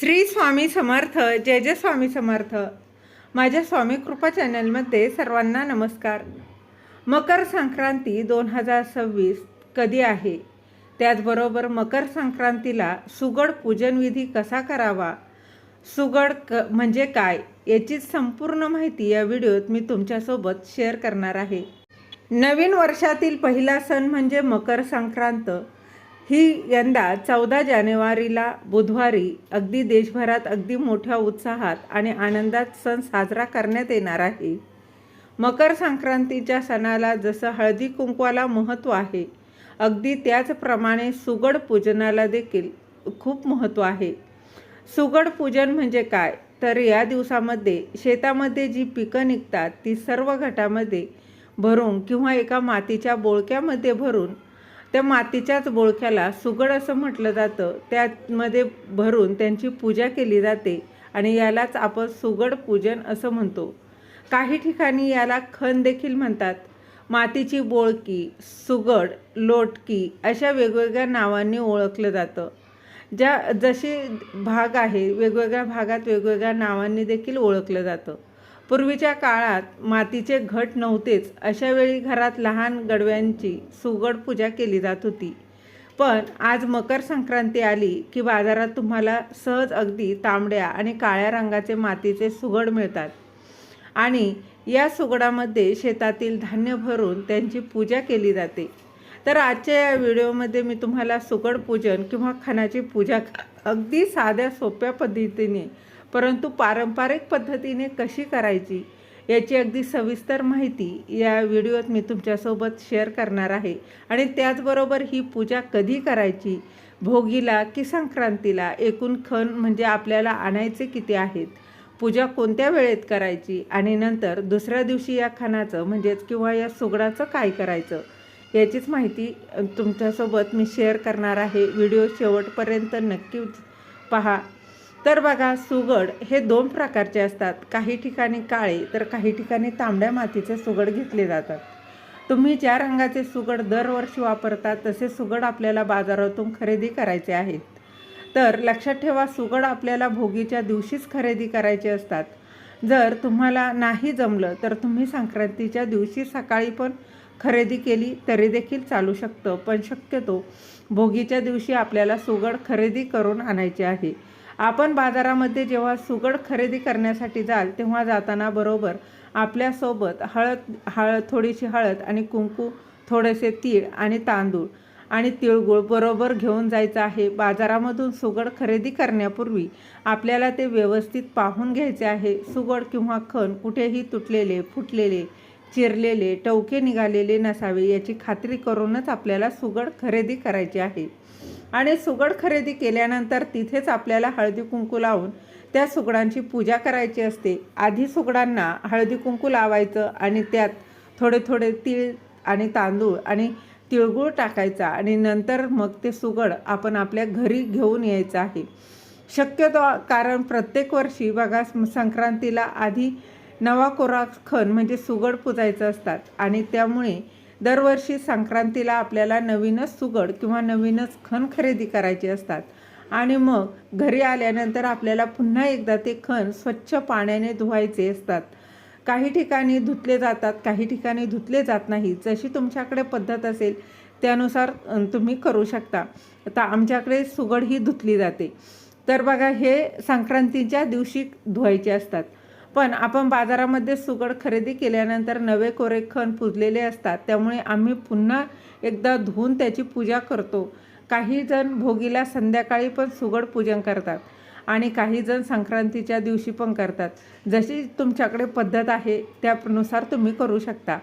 श्री स्वामी समर्थ जय जय स्वामी समर्थ. माझ्या स्वामी कृपा चॅनलमध्ये सर्वांना नमस्कार. मकर संक्रांती दोन हजार सव्वीस कधी आहे? त्याचबरोबर मकर संक्रांतीला सुगड पूजनविधी कसा करावा? सुगड क म्हणजे काय? याची संपूर्ण माहिती या व्हिडिओत मी तुमच्यासोबत शेअर करणार आहे. नवीन वर्षातील पहिला सण म्हणजे मकर संक्रांत. ही यंदा चौदा जानेवारीला बुधवारी अगदी देशभरात अगदी मोठ्या उत्साहात आणि आनंदात सण साजरा करण्यात येणार आहे. मकर संक्रांतीच्या सणाला जसं हळदी कुंकवाला महत्त्व आहे अगदी त्याचप्रमाणे सुगड पूजनाला देखील खूप महत्त्व आहे. सुगड पूजन म्हणजे काय? तर या दिवसामध्ये शेतामध्ये जी पिकं निघतात ती सर्व गटामध्ये भरून किंवा एका मातीच्या बोळक्यामध्ये भरून त्या मातीच्याच बोळक्याला सुगड असं म्हटलं जातं. त्यामध्ये भरून त्यांची पूजा केली जाते आणि यालाच आपण सुगड पूजन असं म्हणतो. काही ठिकाणी याला खण देखील म्हणतात. मातीची बोळकी सुगड लोटकी अशा वेगवेगळ्या नावांनी ओळखलं जातं. ज्या जसे भाग आहे वेगवेगळ्या भागात वेगवेगळ्या नावांनी देखील ओळखलं जातं. पूर्वीच्या काळात मातीचे घट नव्हतेच. अशा वेळी घरात लहान गडव्यांची सुगड पूजा केली जात होती. पण आज मकर संक्रांती आली की बाजारात तुम्हाला सहज अगदी तांबड्या आणि काळ्या रंगाचे मातीचे सुगड मिळतात. आणि या सुगडामध्ये शेतातील धान्य भरून त्यांची पूजा केली जाते. तर आजच्या या व्हिडिओमध्ये मी तुम्हाला सुगड पूजन किंवा खणाची पूजा अगदी साध्या सोप्या पद्धतीने परंतु पारंपरिक पद्धतीने कशी करायची याची अगदी सविस्तर माहिती या व्हिडिओत मी तुमच्यासोबत शेअर करणार आहे. आणि त्याचबरोबर ही पूजा कधी करायची? भोगीला की संक्रांतीला एकूण खण म्हणजे आपल्याला आणायचे किती आहेत? पूजा कोणत्या वेळेत करायची? आणि नंतर दुसऱ्या दिवशी या खणाचं म्हणजेच किंवा या सुगडाचं काय करायचं? याचीच माहिती तुमच्यासोबत मी शेअर करणार आहे. व्हिडिओ शेवटपर्यंत नक्की पहा. तर बघा सुगड हे दोन प्रकारचे असतात. काही ठिकाणी काळे तर काही ठिकाणी तांबड्या मातीचे सुगड घेतले जातात. तुम्ही ज्या रंगाचे सुगड दरवर्षी वापरता तसे सुगड आपल्याला बाजारातून खरेदी करायचे आहेत. तर लक्षात ठेवा सुगड आपल्याला भोगीच्या दिवशीच खरेदी करायचे असतात. जर तुम्हाला नाही जमलं तर तुम्ही संक्रांतीच्या दिवशी सकाळी पण खरेदी केली तरी देखील चालू शकतं. पण शक्यतो भोगीच्या दिवशी आपल्याला सुगड खरेदी करून आणायचे आहे. आपण बाजारामध्ये जेव्हा सुगड खरेदी करण्यासाठी जाल तेव्हा जाताना बरोबर आपल्यासोबत हळद हळद थोडीशी हळद आणि कुंकू थोडेसे तीळ आणि तांदूळ आणि तिळगुळ बरोबर घेऊन जायचं आहे. बाजारामधून सुगड खरेदी करण्यापूर्वी आपल्याला ते व्यवस्थित पाहून घ्यायचे आहे. सुगड किंवा खण कुठेही तुटलेले फुटलेले चिरलेले टवके निघालेले नसावे याची खात्री करूनच आपल्याला सुगड खरेदी करायची आहे. आणि सुगड खरेदी केल्यानंतर तिथेच आपल्याला हळदी कुंकू लावून त्या सुगडांची पूजा करायची असते. आधी सुगडांना हळदी कुंकू लावायचं आणि त्यात थोडे थोडे तीळ आणि तांदूळ आणि तिळगुळ टाकायचा आणि नंतर मग ते सुगड आपण आपल्या घरी घेऊन यायचं आहे. शक्यतो कारण प्रत्येक वर्षी बघा संक्रांतीला आधी नवा कोरा खण म्हणजे सुगड पुजायचं असतात आणि त्यामुळे दरवर्षी संक्रांतीला आपल्याला नवीनच सुगड किंवा नवीनच खण खरेदी करायचे असतात. आणि मग घरी आल्यानंतर आपल्याला पुन्हा एकदा ते खण स्वच्छ पाण्याने धुवायचे असतात. काही ठिकाणी धुतले जातात काही ठिकाणी धुतले जात नाही. जशी तुमच्याकडे पद्धत असेल त्यानुसार तुम्ही करू शकता. आता आमच्याकडे सुगड ही धुतली जाते. तर बघा हे संक्रांतीच्या दिवशी धुवायचे असतात. पण आपण बाजारामध्ये सुगड खरेदी केल्यानंतर नवे कोरे खण पुजलेले असतात. त्यामुळे आम्ही पुन्हा एकदा धुवून त्याची पूजा करतो. काही जण भोगीला संध्याकाळी पण सुगड पूजन करतात आणि काही जण संक्रांतीच्या दिवशी पण करतात. जशी तुमच्याकडे पद्धत आहे त्यानुसार तुम्ही करू शकता.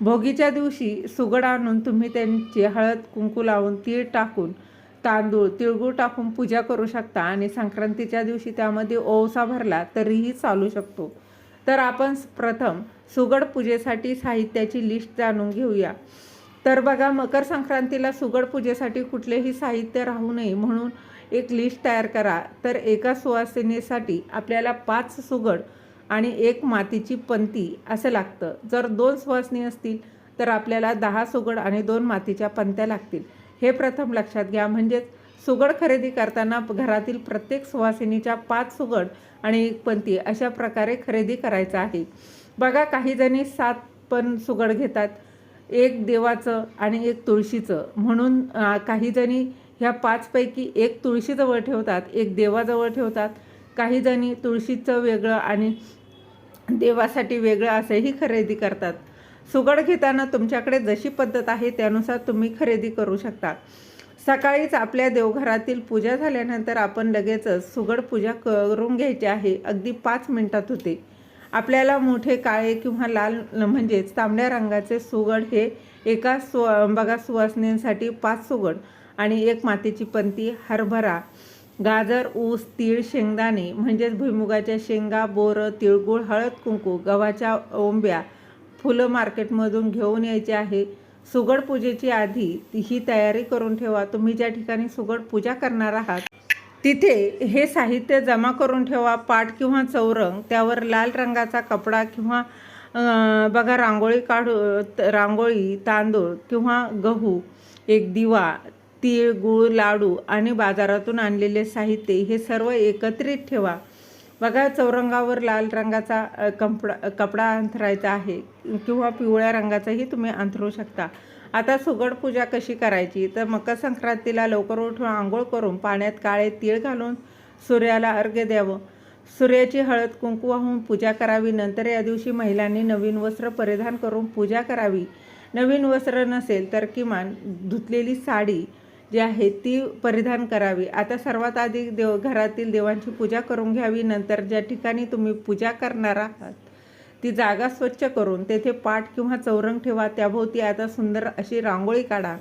भोगीच्या दिवशी सुगड आणून तुम्ही त्यांची हळद कुंकू लावून तीळ टाकून तांदूळ तिळगूळ टाकून पूजा करू शकता आणि संक्रांतीच्या दिवशी त्यामध्ये ओवसा भरला तरीही चालू शकतो. तर आपण प्रथम सुगड पूजेसाठी साहित्याची लिस्ट जाणून घेऊया. तर बघा मकर संक्रांतीला सुगड पूजेसाठी कुठलेही साहित्य राहू नये म्हणून एक लिस्ट तयार करा. तर एका सुवासिनीसाठी आपल्याला पाच सुगड आणि एक मातीची पंती असं लागतं. जर दोन सुवासिनी असतील तर आपल्याला दहा सुगड आणि दोन मातीच्या पंत्या लागतील. हे प्रथम लक्षात घ्या. म्हणजेच सुगड खरेदी करताना घरातील प्रत्येक सुवासिनीच्या पाच सुगड आणि एक पंती अशा प्रकारे खरेदी करायचं आहे. बघा काही जणी सात पण सुगड घेतात. एक देवाचं आणि एक तुळशीचं. म्हणून काही जणी ह्या पाचपैकी एक तुळशीजवळ ठेवतात एक देवाजवळ ठेवतात. काही जणी तुळशीचं वेगळं आणि देवासाठी वेगळं असंही खरेदी करतात. सुगड घेताना तुमच्याकडे जशी पद्धत आहे त्यानुसार तुम्ही खरेदी करू शकता. सकाळीच आपल्या देवघरातील पूजा झाल्यानंतर आपण लगेचच सुगड पूजा करून घ्यायची आहे. अगदी पाच मिनिटात होते. आपल्याला मोठे काळे किंवा लाल म्हणजेच तांबड्या रंगाचे सुगड हे एका सु बघा सुवासनेसाठी पाच सुगड आणि एक मातीची पंती हरभरा गाजर ऊस तीळ शेंगदाणे म्हणजेच भुईमुगाच्या शेंगा बोरं तिळगुळ हळद कुंकू गव्हाच्या ओंब्या फुलं मार्केटमधून घेऊन यायचे आहे. सुगड पूजेची आधी ही तयारी करून ठेवा. तुम्ही ज्या ठिकाणी सुगड पूजा करणार आहात तिथे हे साहित्य जमा करून ठेवा. पाट किंवा चौरंग त्यावर लाल रंगाचा कपडा किंवा बघा रांगोळी काढू रांगोळी तांदूळ किंवा गहू एक दिवा तीळ गूळ लाडू आणि बाजारातून आणलेले साहित्य हे सर्व एकत्रित ठेवा. बघा चौरंगावर लाल रंगाचा कपडा कपडा अंथरायचा आहे किंवा पिवळ्या रंगाचाही तुम्ही अंथरू शकता. आता सुगड पूजा कशी करायची? तर मकर संक्रांतीला लवकर उठून आंघोळ करून पाण्यात काळे तीळ घालून सूर्याला अर्घ्य द्यावं. सूर्याची हळद कुंकू वाहून पूजा करावी. नंतर या दिवशी महिलांनी नवीन वस्त्र परिधान करून पूजा करावी. नवीन वस्त्र नसेल तर किमान धुतलेली साडी जी आहे ती परिधान करावी. आता सर्वात आधी देव घरातील देवांची पूजा करून घ्यावी. नंतर ज्या ठिकाणी तुम्ही पूजा करणार आहात ती जागा स्वच्छ करून तेथे पाठ किंवा चौरंग ठेवा. त्याभोवती आता सुंदर अशी रांगोळी काढा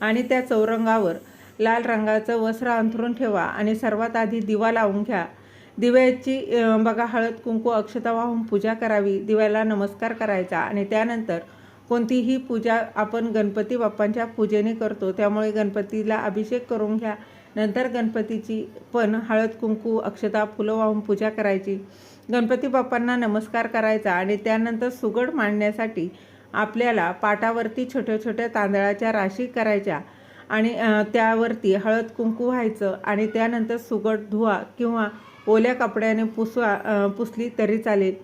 आणि त्या चौरंगावर लाल रंगाचं वस्त्र अंथरून ठेवा आणि सर्वात आधी दिवा लावून घ्या. दिव्याची बघा हळद कुंकू अक्षता वाहून पूजा करावी. दिव्याला नमस्कार करायचा आणि त्यानंतर कोणतीही पूजा आपण गणपती बाप्पांच्या पूजेने करतो त्यामुळे गणपतीला अभिषेक करून घ्या. नंतर गणपतीची पण हळद कुंकू अक्षता फुलं वाहून पूजा करायची. गणपती बाप्पांना नमस्कार करायचा आणि त्यानंतर सुगड मांडण्यासाठी आपल्याला पाटावरती छोट्या छोट्या तांदळाच्या राशी करायच्या आणि त्यावरती हळद कुंकू व्हायचं आणि त्यानंतर सुगड धुवा किंवा ओल्या कपड्याने पुसवा पुसली तरी चालेल.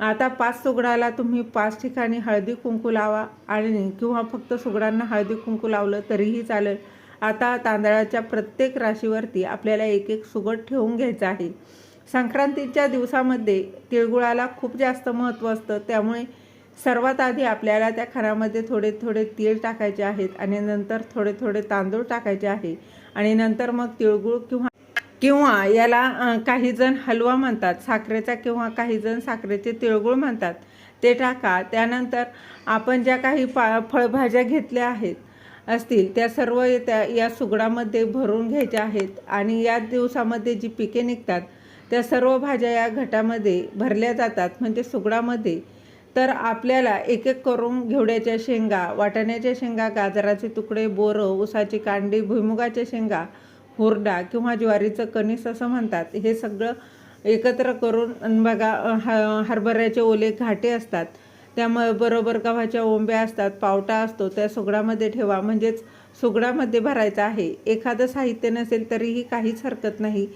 आता पाच सुगडाला तुम्ही पाच ठिकाणी हळदी कुंकू लावा आणि किंवा फक्त सुगडांना हळदी कुंकू लावलं तरीही चालेल. आता तांदळाच्या प्रत्येक राशीवरती आपल्याला एक एक सुगड ठेवून घ्यायचं आहे. संक्रांतीच्या दिवसामध्ये तिळगुळाला खूप जास्त महत्त्व असतं. त्यामुळे सर्वात आधी आपल्याला त्या खरामध्ये थोडे थोडे तीळ टाकायचे आहेत आणि नंतर थोडे थोडे तांदूळ टाकायचे आहे. आणि नंतर मग तिळगुळ किंवा किंवा याला काहीजण काही जण हलवा म्हणतात साखरेचा किंवा काही जण साखरेचे तिळगुळ म्हणतात ते टाका. त्यानंतर आपण ज्या काही पा फळभाज्या घेतल्या आहेत असतील त्या सर्व त्या या सुगडामध्ये भरून घ्यायच्या आहेत आणि या दिवसामध्ये जी पिके निघतात त्या सर्व भाज्या या घटामध्ये भरल्या जातात म्हणजे सुगडामध्ये. तर आपल्याला एक एक करून घेवड्याच्या शेंगा वाटाण्याच्या शेंगा गाजराचे तुकडे बोरं ऊसाची कांडी भुईमुगाच्या शेंगा हुरडा किंवा ज्वारीचं कणीस असं म्हणतात. हे सगळं एकत्र करून बघा ह हरभऱ्याचे ओले घाटे असतात. त्यामुळे बरोबर गव्हाच्या ओंब्या असतात पावटा असतो त्या सुगडामध्ये ठेवा. म्हणजेच सुगडामध्ये भरायचं आहे. एखादं साहित्य नसेल तरीही काहीच हरकत नाही.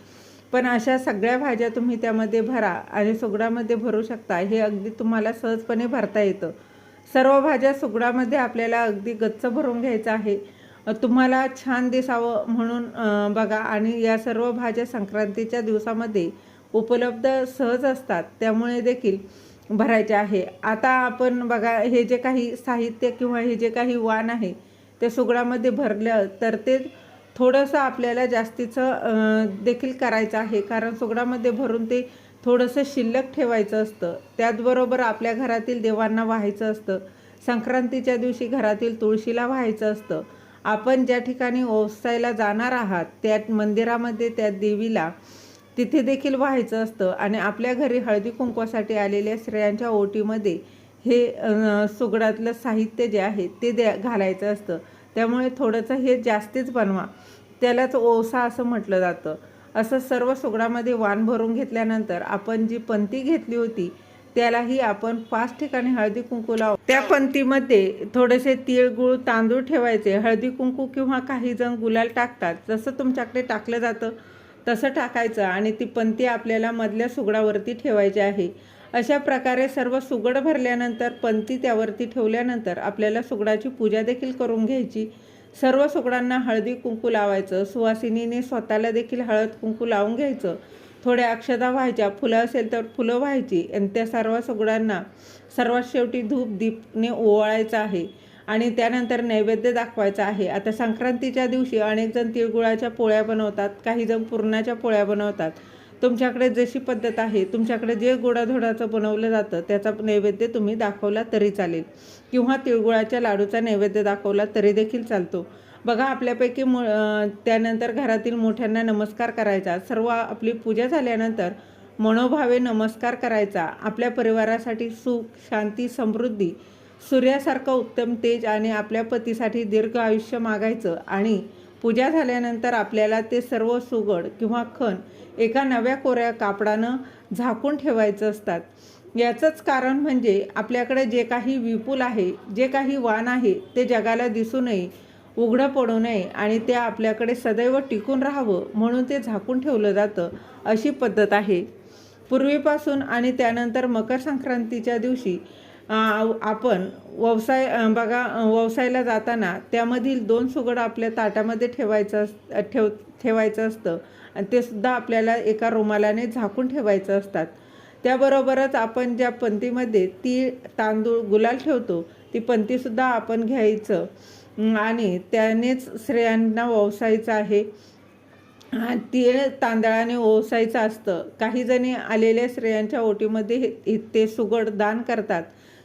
पण अशा सगळ्या भाज्या तुम्ही त्यामध्ये भरा आणि सुगडामध्ये भरू शकता. हे अगदी तुम्हाला सहजपणे भरता येतं. सर्व भाज्या सुगडामध्ये आपल्याला अगदी गच्च भरून घ्यायचं आहे. तुम्हाला छान दिसावं म्हणून बघा. आणि या सर्व भाज्या संक्रांतीच्या दिवसामध्ये उपलब्ध सहज असतात. त्यामुळे देखील भरायचे आहे. आता आपण बघा हे जे काही साहित्य किंवा हे जे काही वाण आहे ते सुगडामध्ये भरलं तर ते थोडंसं आपल्याला जास्तीचं देखील करायचं आहे. कारण सुगडामध्ये भरून ते थोडंसं शिल्लक ठेवायचं असतं. त्याचबरोबर आपल्या घरातील देवांना व्हायचं असतं. संक्रांतीच्या दिवशी घरातील तुळशीला व्हायचं असतं. आपण ज्या ठिकाणी ओसायला जाणार आहात त्या मंदिरामध्ये त्या देवीला तिथे देखील व्हायचं असतं. आणि आपल्या घरी हळदी कुंकवासाठी आलेल्या स्त्रियांच्या ओटीमध्ये हे सुगडातलं साहित्य जे आहे ते द्या घालायचं असतं. त्यामुळे थोडंसं हे जास्तीच बनवा. त्यालाच ओसा असं म्हटलं जातं. असं सर्व सुगडामध्ये वाण भरून घेतल्यानंतर आपण जी पंती घेतली होती त्यालाही आपण पाच ठिकाणी हळदी कुंकू लाव. त्या पंक्तीमध्ये थोडेसे तीळ गुळ तांदूळ ठेवायचे. हळदी कुंकू किंवा काही जण गुलाल टाकतात. जसं तुमच्याकडे टाकलं जातं तसं टाकायचं आणि ती पंथी आपल्याला मधल्या सुगडावरती ठेवायची आहे. अशा प्रकारे सर्व सुगड भरल्यानंतर पंथी त्यावरती ठेवल्यानंतर आपल्याला सुगडाची पूजा देखील करून घ्यायची. सर्व सुगडांना हळदी कुंकू लावायचं. सुवासिनीने स्वतःला देखील हळद कुंकू लावून घ्यायचं. थोड्या अक्षता व्हायच्या फुलं असेल तर फुलं व्हायची. आणि त्या सर्व सुगडांना सर्वात शेवटी धूप दीपने ओवाळायचं आहे आणि त्यानंतर नैवेद्य दाखवायचा आहे. आता संक्रांतीच्या दिवशी अनेक जण तिळगुळाच्या पोळ्या बनवतात काही जण पुरणाच्या पोळ्या बनवतात. तुमच्याकडे जशी पद्धत आहे तुमच्याकडे जे गोडाधोडाचं बनवलं जातं त्याचा नैवेद्य तुम्ही दाखवला तरी चालेल. किंवा तिळगुळाच्या लाडूचा नैवेद्य दाखवला तरी देखील चालतो. बघा आपल्यापैकी मु त्यानंतर घरातील मोठ्यांना नमस्कार करायचा. सर्व आपली पूजा झाल्यानंतर मनोभावे नमस्कार करायचा. आपल्या परिवारासाठी सुख शांती समृद्धी सूर्यासारखं उत्तम तेज आणि आपल्या पतीसाठी दीर्घ आयुष्य मागायचं आणि पूजा झाल्यानंतर आपल्याला ते सर्व सुगड किंवा खण एका नव्या कोऱ्या कापडानं झाकून ठेवायचं असतात. याचंच कारण म्हणजे आपल्याकडे जे काही विपुल आहे जे काही वाण आहे ते जगाला दिसू नये उघडं पडू नये आणि ते आपल्याकडे सदैव टिकून राहावं म्हणून ते झाकून ठेवलं जातं अशी पद्धत आहे. पूर्वीपासून आणि त्यानंतर मकर संक्रांतीच्या दिवशी आपण व्यवसाय बघा व्यवसायाला जाताना त्यामधील दोन सुगड आपल्या ताटामध्ये ठेवायचं अस ठेव ठेवायचं असतं. आणि ते सुद्धा आपल्याला एका रुमालाने झाकून ठेवायचं असतात. त्याबरोबरच आपण ज्या पंथीमध्ये तीळ तांदूळ गुलाल ठेवतो ती पंथीसुद्धा आपण घ्यायचं. आणि त्यानेच स्त्रियांना ओसायचं आहे. तीळ तांदळाने ओसायचं असतं. काही जणी आलेल्या स्त्रियांच्या ओटीमध्ये हे- ते सुगड दान करतात.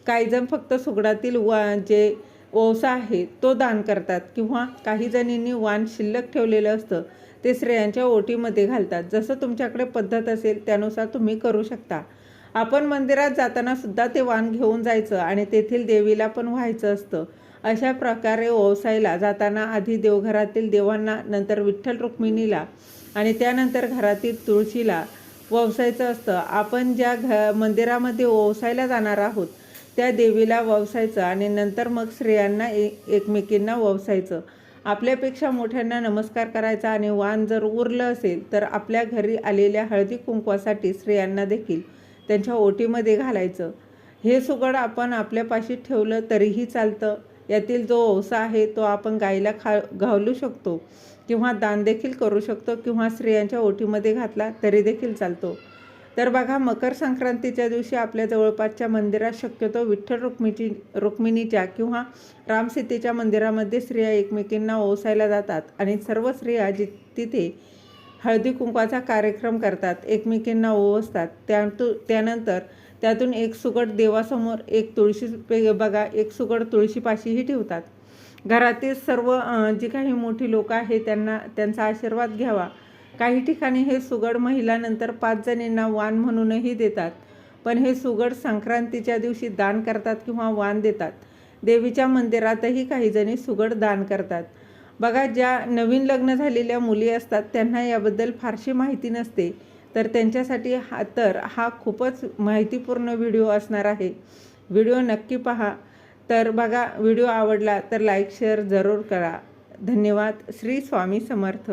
काही जण फक्त सुगडातील वा जे ओसा आहे तो दान करतात. किंवा काही जणींनी वाण शिल्लक ठेवलेलं असतं ते स्त्रियांच्या ओटीमध्ये घालतात. जसं तुमच्याकडे पद्धत असेल त्यानुसार तुम्ही करू शकता. आपण मंदिरात जाताना सुद्धा ते वाण घेऊन जायचं आणि तेथील देवीला पण व्हायचं असतं. अशा प्रकारे ओवसायला जाताना आधी देवघरातील देवांना नंतर विठ्ठल रुक्मिणीला आणि त्यानंतर घरातील तुळशीला. ववसायचं असतं. आपण ज्या घ मंदिरामध्ये ओवसायला जाणार आहोत त्या देवीला ववसायचं आणि नंतर मग स्त्रियांना ए एकमेकींना ववसायचं आपल्यापेक्षा मोठ्यांना नमस्कार करायचा आणि वाण जर उरलं असेल तर आपल्या घरी आलेल्या हळदी कुंकवासाठी स्त्रियांना देखील त्यांच्या ओटीमध्ये घालायचं. हे सुगड आपण आपल्यापाशी ठेवलं तरीही चालतं. यातील जो ओसा आहे तो आपण गाईला खा घालू शकतो. किंवा दान देखील करू शकतो किंवा स्त्रियांच्या ओटीमध्ये घातला तरी देखील चालतो. तर बघा मकर संक्रांतीच्या दिवशी आपल्या जवळपासच्या मंदिरात शक्यतो विठ्ठल रुक्मिणी रुक्मिणीच्या किंवा रामसीतेच्या मंदिरामध्ये स्त्रिया एकमेकींना ओसायला जातात आणि सर्व स्त्रिया जि तिथे हळदी कुंकवाचा कार्यक्रम करतात एकमेकींना ओवसतात त्यातू त्यानंतर त्यातून एक सुगड देवासमोर एक तुळशी पे- बघा एक सुगड तुळशीपाशीही ठेवतात. घरातील सर्व जी काही मोठी लोक आहे त्यांना त्यांचा आशीर्वाद घ्यावा. काही ठिकाणी हे सुगड महिलानंतर पाच जणींना वाण म्हणूनही देतात. पण हे सुगड संक्रांतीच्या दिवशी दान करतात किंवा वाण देतात. देवीच्या मंदिरातही काही जणी सुगड दान करतात. बघा ज्या नवीन लग्न झालेल्या मुली असतात त्यांना याबद्दल फारशी माहिती नसते. तर त्यांच्यासाठी हा तर हा खूपच माहितीपूर्ण व्हिडिओ असणार आहे. व्हिडिओ नक्की पहा. तर बघा व्हिडिओ आवडला तर लाईक शेअर जरूर करा. धन्यवाद. श्री स्वामी समर्थ.